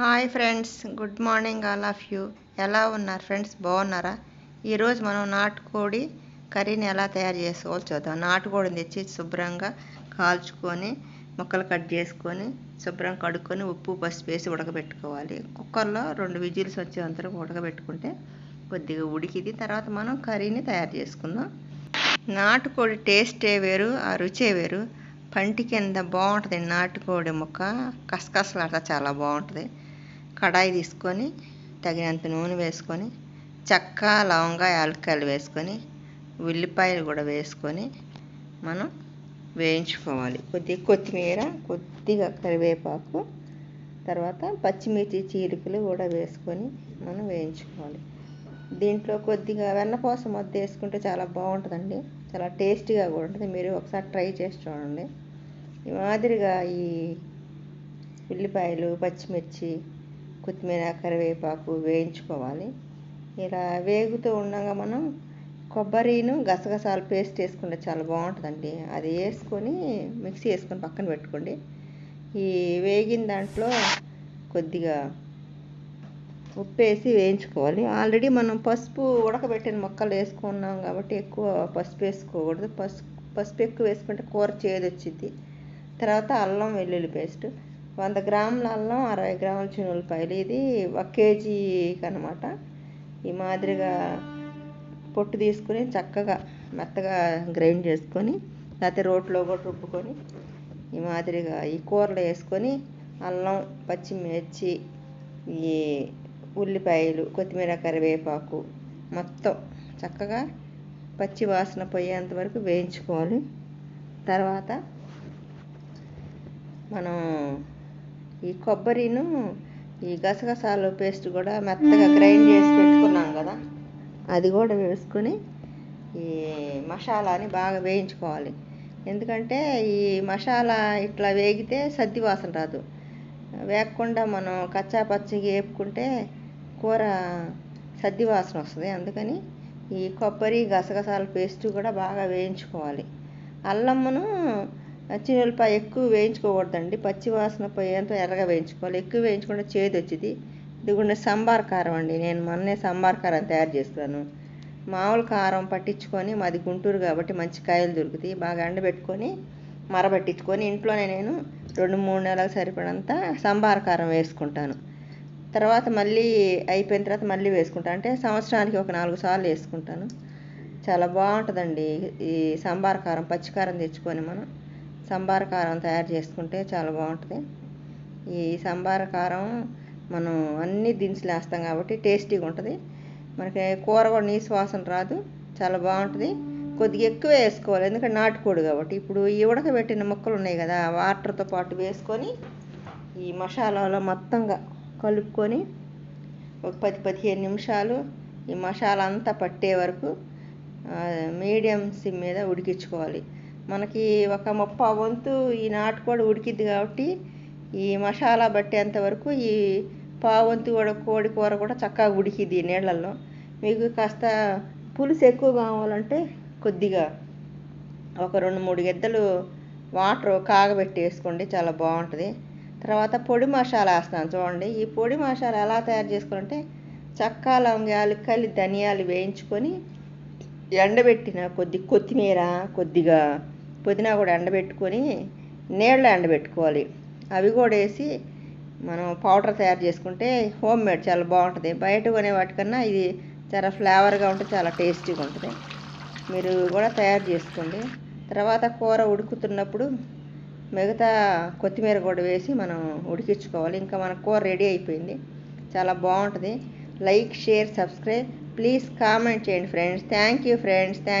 Hi friends good morning all of you. ఎలా ఉన్నారు friends? బాగున్నారా? ఈరోజు మనం నాటుకోడి కర్రీని ఎలా తయారు చేసుకోవాలో చూద్దాం. నాటుకోడిని తెచ్చి శుభ్రంగా కాల్చుకొని ముక్కలు కట్ చేసుకొని శుభ్రంగా కడుక్కొని ఉప్పు పసుపు వేసి ఉడకబెట్టుకోవాలి. కుక్కర్లో రెండు విజిల్స్ వచ్చే వరకు ఉడకబెట్టుకుంటే కొద్దిగా ఉడికిది. తర్వాత మనం కర్రీని తయారు చేసుకుందాం. నాటుకోడి టేస్టే వేరు ఆ రుచే వేరు. పంటి కింద బాగుంటుంది నాటుకోడి ముక్క. కసకసలాట చాలా బాగుంటుంది. కడాయి తీసుకొని తగినంత నూనె వేసుకొని చెక్క లవంగా యాలక్కాయలు వేసుకొని ఉల్లిపాయలు కూడా వేసుకొని మనం వేయించుకోవాలి. కొద్దిగా కొత్తిమీర కొద్దిగా కరివేపాకు తర్వాత పచ్చిమిర్చి చీలికలు కూడా వేసుకొని మనం వేయించుకోవాలి. దీంట్లో కొద్దిగా వెన్నపోసం ముద్ద వేసుకుంటే చాలా బాగుంటుందండి. చాలా టేస్టీగా కూడా ఉంటుంది. మీరు ఒకసారి ట్రై చేసి చూడండి. ఈ మాదిరిగా ఈ ఉల్లిపాయలు పచ్చిమిర్చి కొత్తిమీర కరివేపాకు వేయించుకోవాలి. ఇలా వేగుతూ ఉండగా మనం కొబ్బరిను గసగసాలు పేస్ట్ వేసుకుంటే చాలా బాగుంటుందండి. అది వేసుకొని మిక్సీ వేసుకొని పక్కన పెట్టుకోండి. ఈ వేగిన దాంట్లో కొద్దిగా ఉప్పు వేసి వేయించుకోవాలి. ఆల్రెడీ మనం పసుపు ఉడకబెట్టిన మొక్కలు వేసుకున్నాం కాబట్టి ఎక్కువ పసుపు వేసుకోకూడదు. పసుపు పసుపు ఎక్కువ వేసుకుంటే కూర చేదు వచ్చింది తర్వాత అల్లం వెల్లుల్లి పేస్ట్. వంద గ్రాముల అల్లం అరవై గ్రాముల చినులపాయలు. ఇది ఒక కేజీకి అనమాట ఈ మాదిరిగా పొట్టు తీసుకుని చక్కగా మెత్తగా గ్రైండ్ చేసుకొని లేకపోతే రోట్లో కూడా రుబ్బుకొని ఈ మాదిరిగా ఈ కూరలో వేసుకొని అల్లం పచ్చిమిర్చి ఈ ఉల్లిపాయలు కొత్తిమీర కరివేపాకు మొత్తం చక్కగా పచ్చి వాసన పోయేంత వరకు వేయించుకోవాలి. తర్వాత మనం ఈ కొబ్బరిను ఈ గసగసాలు పేస్ట్ కూడా మెత్తగా గ్రైండ్ చేసి పెట్టుకున్నాం కదా అది కూడా వేసుకొని ఈ మసాలాని బాగా వేయించుకోవాలి. ఎందుకంటే ఈ మసాలా ఇట్లా వేగితే సద్ది వాసన రాదు. వేగకుండా మనం కచ్చా పచ్చిగా వేపుకుంటే కూర సద్ది వాసన వస్తుంది. అందుకని ఈ కొబ్బరి గసగసాల పేస్ట్ కూడా బాగా వేయించుకోవాలి. అల్లమ్మను చిన్నులపాయ ఎక్కువ వేయించుకోకూడదండి. పచ్చి వాసన పోయేంత ఎర్రగా వేయించుకోవాలి. ఎక్కువ వేయించుకుంటే చేదు వచ్చింది. ఇదిగోండి సంబార్ కారం అండి. నేను మొన్నే సంబార్ కారం తయారు చేస్తాను. మామూలు కారం పట్టించుకొని మాది గుంటూరు కాబట్టి మంచి కాయలు దొరుకుతాయి. బాగా ఎండబెట్టుకొని మరబెట్టించుకొని ఇంట్లోనే నేను రెండు మూడు నెలలకు సరిపడంత సంబార కారం వేసుకుంటాను. తర్వాత మళ్ళీ అయిపోయిన తర్వాత మళ్ళీ వేసుకుంటాను అంటే సంవత్సరానికి ఒక నాలుగు సార్లు వేసుకుంటాను. చాలా బాగుంటుందండి ఈ సంబార కారం పచ్చికారం తెచ్చుకొని మనం. సంబార కారం తయారు చేసుకుంటే చాలా బాగుంటుంది. ఈ సంబార కారం మనం అన్ని దినుసులు వేస్తాం కాబట్టి టేస్టీగా ఉంటుంది. మనకి కూర కూడా నీసు వాసన రాదు చాలా బాగుంటుంది. కొద్దిగా ఎక్కువ వేసుకోవాలి ఎందుకంటే నాటుకోడు కాబట్టి. ఇప్పుడు ఈ ఉడకబెట్టిన ముక్కలు ఉన్నాయి కదా వాటర్తో పాటు వేసుకొని ఈ మసాలాలో మొత్తంగా కలుపుకొని ఒక పది పదిహేను నిమిషాలు ఈ మసాలా అంతా పట్టే వరకు మీడియం సిమ్ మీద ఉడికించుకోవాలి. మనకి ఒక ముప్ప వంతు ఈ నాటుకోడి ఉడికిద్ది కాబట్టి ఈ మసాలా పట్టేంత వరకు ఈ పావంతు కూడా కోడి కూర కూడా చక్కగా ఉడికిద్ది నీళ్ళల్లో. మీకు కాస్త పులుసు ఎక్కువ కావాలంటే కొద్దిగా ఒక రెండు మూడు గిద్దలు వాటర్ కాగబెట్టి వేసుకోండి చాలా బాగుంటుంది. తర్వాత పొడి మసాలా వేస్తాను చూడండి. ఈ పొడి మసాలా ఎలా తయారు చేసుకోవాలంటే చక్క లవంగాలు కలి ధనియాలు వేయించుకొని ఎండబెట్టిన కొద్ది కొత్తిమీర కొద్దిగా పుదీనా కూడా ఎండబెట్టుకొని నీళ్ళు ఎండబెట్టుకోవాలి. అవి కూడా వేసి మనం పౌడర్ తయారు చేసుకుంటే హోమ్ మేడ్ చాలా బాగుంటుంది. బయట కొనే వాటికన్నా ఇది చాలా ఫ్లేవర్గా ఉంటుంది చాలా టేస్టీగా ఉంటుంది. మీరు కూడా తయారు చేసుకోండి. తర్వాత కూర ఉడుకుతున్నప్పుడు మిగతా కొత్తిమీర కూడా వేసి మనం ఉడికించుకోవాలి. ఇంకా మన కూర రెడీ అయిపోయింది. చాలా బాగుంటుంది. Like share subscribe. Please comment చేయండి friends. Thank you friends. Thank